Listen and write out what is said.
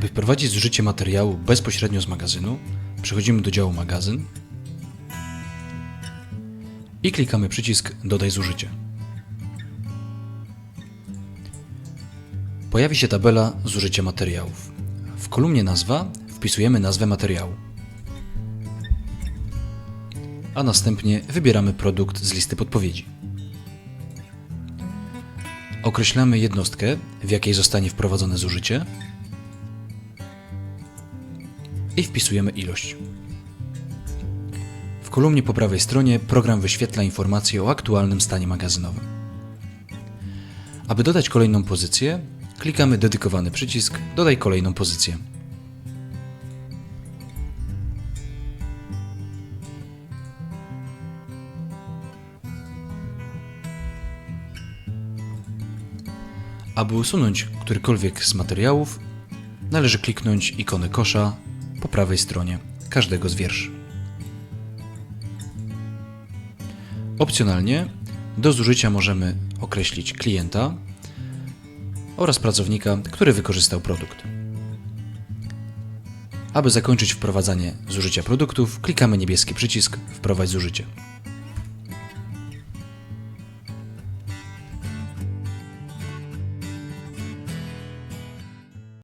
Aby wprowadzić zużycie materiału bezpośrednio z magazynu, przechodzimy do działu magazyn i klikamy przycisk Dodaj zużycie. Pojawi się tabela zużycia materiałów. W kolumnie nazwa wpisujemy nazwę materiału. A następnie wybieramy produkt z listy podpowiedzi. Określamy jednostkę, w jakiej zostanie wprowadzone zużycie i wpisujemy ilość. W kolumnie po prawej stronie program wyświetla informacje o aktualnym stanie magazynowym. Aby dodać kolejną pozycję, klikamy dedykowany przycisk Dodaj kolejną pozycję. Aby usunąć którykolwiek z materiałów, należy kliknąć ikonę kosza po prawej stronie każdego z wierszy. Opcjonalnie do zużycia możemy określić klienta oraz pracownika, który wykorzystał produkt. Aby zakończyć wprowadzanie zużycia produktów, klikamy niebieski przycisk Wprowadź zużycie.